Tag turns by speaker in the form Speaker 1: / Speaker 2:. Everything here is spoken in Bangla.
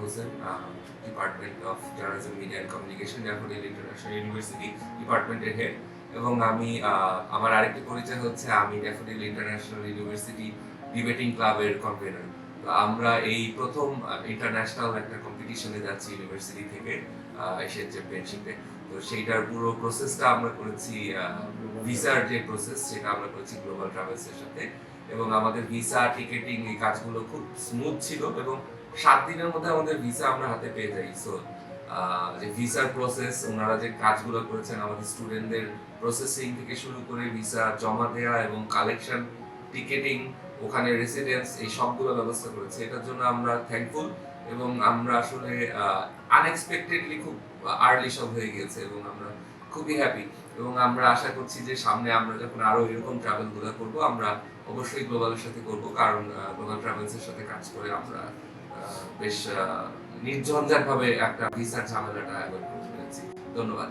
Speaker 1: Hossain department of journalism media and communication Daffodil International University ডিপার্টমেন্টের হেড এবং আমি আমার আরেকটি পরিচয় হচ্ছে, আমি ড্যাফোডিল ইন্টারন্যাশনাল ইউনিভার্সিটি ডিবেটিং ক্লাবের কনভেনার আমরা এই প্রথম ইন্টারন্যাশনাল একটা কম্পিটিশনে যাচ্ছি ইউনিভার্সিটি থেকে এশিয়ান চ্যাম্পিয়নশিপে তো সেইটার পুরো প্রসেসটা আমরা করেছি ভিসার যে প্রসেস সেটা আমরা করেছি গ্লোবাল ট্রাভেলসের সাথে। এবং আমাদের ভিসা টিকেটিং এই কাজগুলো খুব স্মুথ ছিল এবং সাত দিনের মধ্যে আমাদের ভিসা আমরা হাতে পেয়ে যাই। সো যে ভিসার প্রসেস ওনারা যে কাজগুলো করেছেন, আমাদের স্টুডেন্টদের প্রসেসিং থেকে শুরু করে ভিসা জমা দেওয়া এবং কালেকশন টিকেটিং ওখানে রেসিডেন্স এই সবগুলো ব্যবস্থা করেছে। এটার জন্য আমরা থ্যাঙ্কফুল এবং আমরা আসলে আনএক্সপেক্টেডলি খুব আর্লি সব হয়ে গিয়েছে এবং আমরা খুবই হ্যাপি এবং আমরা আশা করছি যে সামনে আমরা যখন আরও এরকম ট্রাভেলগুলো করব, আমরা অবশ্যই গ্লোবালের সাথে করব কারণ গ্লোবাল ট্রাভেলসের সাথে কাজ করে আমরা বেশ নির্ঝঞ্ঝাট ভাবে একটা ভিসার ঝামেলাটা অ্যাভয়েড করতে পেরেছি। ধন্যবাদ।